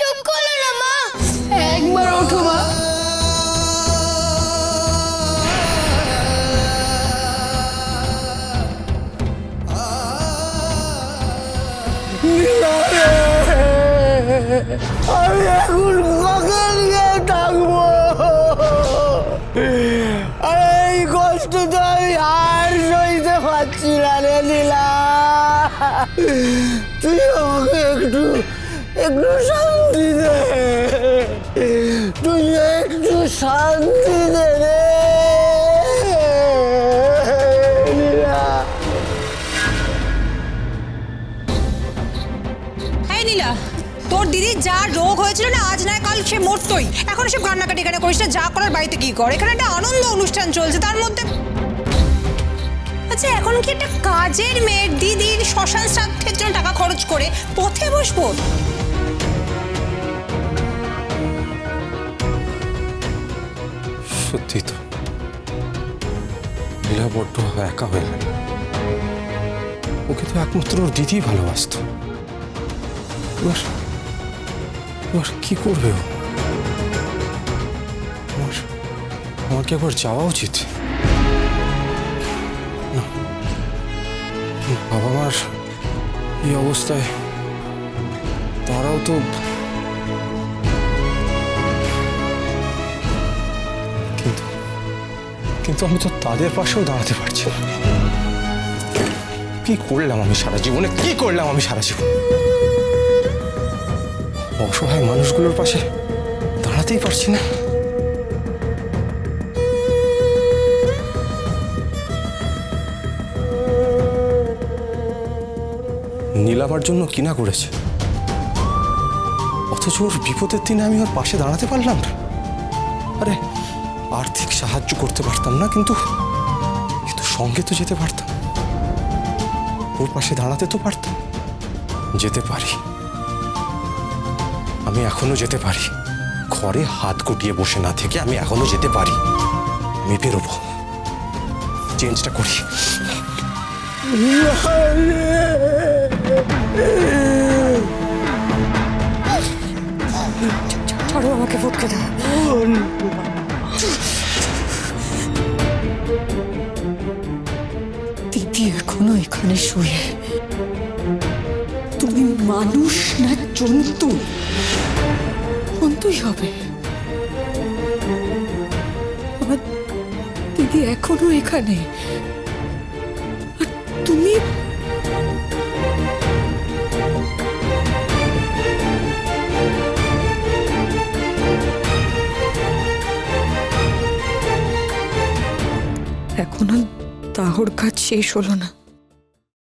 চোখ খোলো না, মা। একবার ওঠো, মা। আমি এখন কাকে নিয়ে থাকব। এই কষ্ট তো আমি আর সইতে পারছি না রে নীলা তুই আমাকে একটু একটু শান্তি দে তুই একটু শান্তি দে রে নীলা, তোর দিদির যা রোগ হয়েছিল না, আজ নয়, কাল সে মরতই। এখন সব কান্নাকাটি এখানে করিস না? যা করার বাড়িতে কি কর। এখানে একটা আনন্দ অনুষ্ঠান চলছে, তার মধ্যে আচ্ছা এখন কি একটা কাজের মেয়ের দিদির শ্মশান শ্রাদ্ধের জন্য টাকা খরচ করে পথে বসবো? সত্যি তো। লীলা বড্ড একা হয়ে গেল ওকে তো একমাত্র ওর দিদি ভালোবাসত। এবার এবার কি করবে ও? আমার একবার যাওয়া উচিত? বাবা মার এই অবস্থায় তারাও তো কিন্তু আমি তো তাদের পাশেও দাঁড়াতে পারছি না। কি করলাম আমি সারা জীবনে? কি করলাম আমি সারা জীবন? অসহায় মানুষগুলোর পাশে দাঁড়াতেই পারছি না। নীল আমার জন্য কিনা করেছে? অথচ ওর বিপদের দিনে আমি ওর পাশে দাঁড়াতে পারলাম না। আরে আর্থিক সাহায্য করতে পারতাম না, কিন্তু কিন্তু সঙ্গে তো যেতে পারতাম। ওর পাশে দাঁড়াতে তো পারতাম। যেতে পারি। আমি এখনও যেতে পারি। ঘরে হাত গুটিয়ে বসে না থেকে আমি এখনও যেতে পারি। আমি বেরোবো। চেঞ্জটা করি। ছাড়ো, আমাকে ফটকে দাও এখনও শুয়ে। তুমি মানুষ না জন্তু? অন্তই হবে। দিদি এখনও এখানে। তুমি? এখনও দাহর কাজ শেষ হলো না।